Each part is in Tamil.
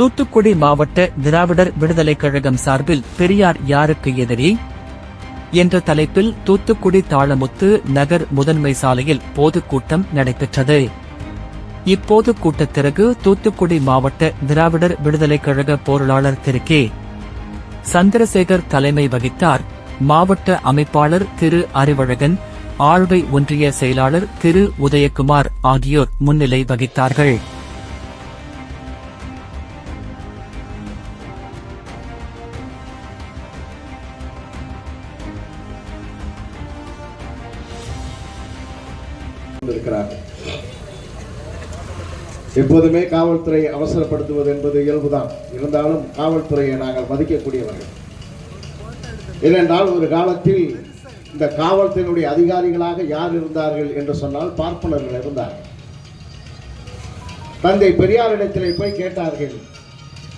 தூத்துக்குடி மாவட்ட திராவிடர் விடுதலைக் கழகம் சார்பில் பெரியார் யாருக்கு எதிரி? என்ற தலைப்பில் தூத்துக்குடி தாளமுத்து நகர் முதன்மை சாலையில் பொதுக்கூட்டம் நடைபெற்றது. இப்போது கூட்டத்திற்கு தூத்துக்குடி மாவட்ட திராவிடர் விடுதலைக் கழக பொருளாளர் திரு கே. சந்திரசேகர் தலைமை வகித்தார். மாவட்ட அமைப்பாளர் திரு அறிவழகன் ஆழ்வை ஒன்றிய செயலாளர் திரு உதயகுமார் ஆகியோர் முன்னிலை வகித்தார்கள். இருக்கிறார்கள் எப்போதுமே காவல்துறை அவசரப்படுத்துவது என்பது இயல்புதான். இருந்தாலும் காவல்துறையை நாங்கள் மதிக்கக்கூடியவர்கள். ஏனென்றால் ஒரு காலத்தில் இந்த காவல்துறையினுடைய அதிகாரிகளாக யார் இருந்தார்கள் என்று சொன்னால் பார்ப்பனர்கள் இருந்தார்கள். தந்தை பெரியாரிடத்திலே போய் கேட்டார்கள்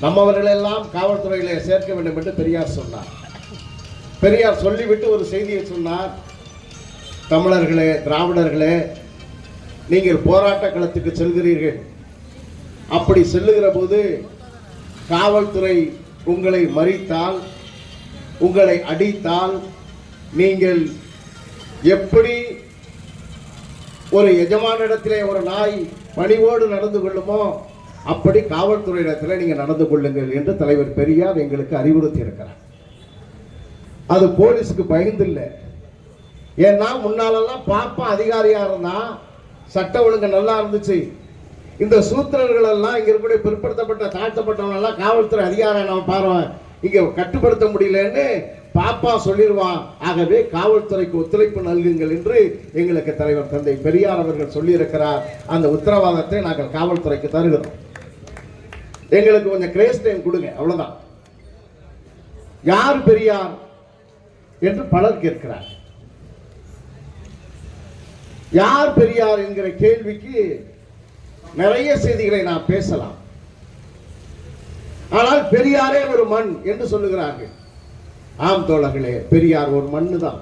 நம்மவர்களெல்லாம் காவல்துறையிலே சேர்க்க வேண்டும் என்று பெரியார் சொன்னார். பெரியார் சொல்லிவிட்டு ஒரு செய்தியை சொன்னார். தமிழர்களே திராவிடர்களே நீங்கள் போராட்ட களத்துக்கு செல்கிறீர்கள். அப்படி செல்லுகிற போது காவல்துறை உங்களை மறித்தால் உங்களை அடித்தால் நீங்கள் எப்படி ஒரு எஜமானிடத்திலே ஒரு நாய் பணிவோடு நடந்து கொள்ளுமோ அப்படி காவல்துறையிடத்தில் நீங்கள் நடந்து கொள்ளுங்கள் என்று தலைவர் பெரியார் எங்களுக்கு அறிவுறுத்தி இருக்கிறார் அது போலீஸுக்கு பயந்தில்லை ஏன்னா முன்னாலெல்லாம் பாப்பா அதிகாரியாக இருந்தால் சட்ட ஒழுங்கு நல்லா இருந்துச்சு. இந்த சூத்திரர்கள் எல்லாம் இங்க இருக்கக்கூடிய பிற்படுத்தப்பட்ட தாழ்த்தப்பட்டவங்க எல்லாம் காவல்துறை அதிகாரம் நம்ம பாருவோம் இங்க கட்டுப்படுத்த முடியலன்னு பாப்பா சொல்லிடுவான் ஆகவே காவல்துறைக்கு ஒத்துழைப்பு நல்குங்கள் என்று எங்களுக்கு தலைவர் தந்தை பெரியார் அவர்கள் சொல்லியிருக்கிறார். அந்த உத்தரவாதத்தை நாங்கள் காவல்துறைக்கு தருகிறோம். எங்களுக்கு கொஞ்சம் கிரேஸ் டைம் கொடுங்க அவ்வளவுதான். யார் பெரியார் என்று பலர் கேட்கிறார் யார் பெரியார் என்கிற கேள்விக்கு நிறைய செய்திகளை நாம் பேசலாம். ஆனால் பெரியாரே ஒரு மண் என்று சொல்லுகிறார்கள். ஆம் தோழர்களே பெரியார் ஒரு மண்ணு தான்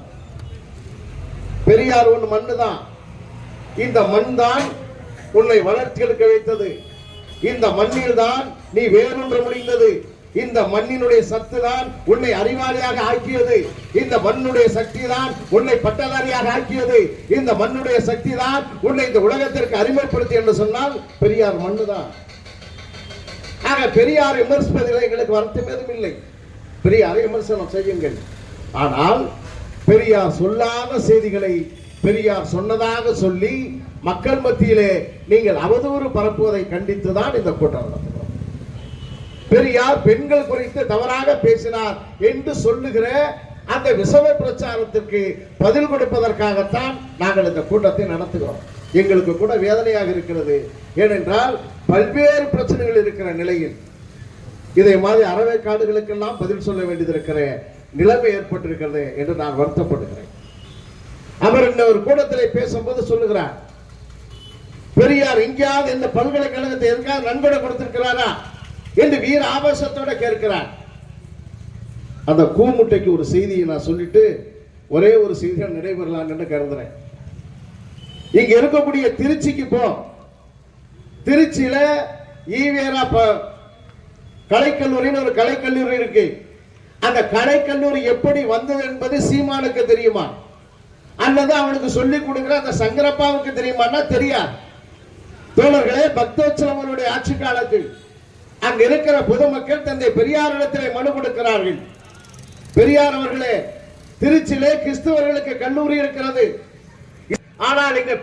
பெரியார் ஒரு மண்ணு தான் இந்த மண் தான் உன்னை வளர்ச்சி எடுக்க வைத்தது. இந்த மண்ணில் தான் நீ வேறொன்று முடிந்தது. இந்த மண்ணினுடைய சத்து தான் உன்னை அறிவாளியாக ஆக்கியது. இந்த மண்ணுடைய சக்தி தான் உன்னை பட்டதாரியாக ஆக்கியது. இந்த மண்ணுடைய சக்தி தான் உன்னை இந்த உலகத்திற்கு அறிமுகப்படுத்தி என்று சொன்னால் பெரியார் மண்ணு தான் ஆக பெரியார் விமர்சிப்பதில் எங்களுக்கு வருத்தம் எதுவும் இல்லை. பெரியாரை விமர்சனம் செய்யுங்கள். ஆனால் பெரியார் சொல்லாத செய்திகளை பெரியார் சொன்னதாக சொல்லி மக்கள் மத்தியிலே நீங்கள் அவதூறு பரப்புவதை கண்டித்து தான் இந்த கூட்டம் நடந்தது. பெரியார் பெண்கள் குறித்து தவறாக பேசினார் என்று சொல்லுகிற அந்த விசவ பிரச்சாரத்திற்கு பதில் கொடுப்பதற்காகத்தான் நாங்கள் இந்த கூட்டத்தை நடத்துகிறோம். எங்களுக்கு கூட வேதனையாக இருக்கிறது. ஏனென்றால் பல்வேறு பிரச்சனைகள் இருக்கிற நிலையில் இதை மாதிரி அறவை காடுகளுக்கெல்லாம் பதில் சொல்ல வேண்டியது நிலைமை ஏற்பட்டிருக்கிறது என்று நான் வருத்தப்படுகிறேன். அவர் இந்த ஒரு கூட்டத்திலே பேசும்போது சொல்லுகிறார் பெரியார் எங்கேயாவது இந்த பல்கலைக்கழகத்தை எதுக்காக நன்கொடை கொடுத்திருக்கிறாரா? என்று வீர ஆபாசத்தோட கேட்கிறார். அந்த கூமுட்டைக்கு ஒரு செய்தியை நான் சொல்லிட்டு ஒரே ஒரு செய்தியை நடைபெறலாம் என்று கருதுறேன். இங்க இருக்கக்கூடிய திருச்சிக்கு போ. திருச்சியில ஈவேரா கலைக்கல்லூரின்னு ஒரு கலைக்கல்லூரி இருக்கு. அந்த கலைக்கல்லூரி எப்படி வந்தது என்பது சீமானுக்கு தெரியுமா? அல்லது அவனுக்கு சொல்லி கொடுக்கிற அந்த சங்கரப்பாவுக்கு தெரியுமான்னா தெரியாது. தோழர்களே பக்தோச்சலவனுடைய ஆட்சி காலத்தில் அங்க இருக்கிற பொதுமக்கள் தந்தை பெரியாரிடத்திலே மனு கொடுக்கிறார்கள். பெரியார் அவர்களே திருச்சியிலே கிறிஸ்துவர்களுக்கு கல்லூரி இருக்கிறது. ஆனால் இங்க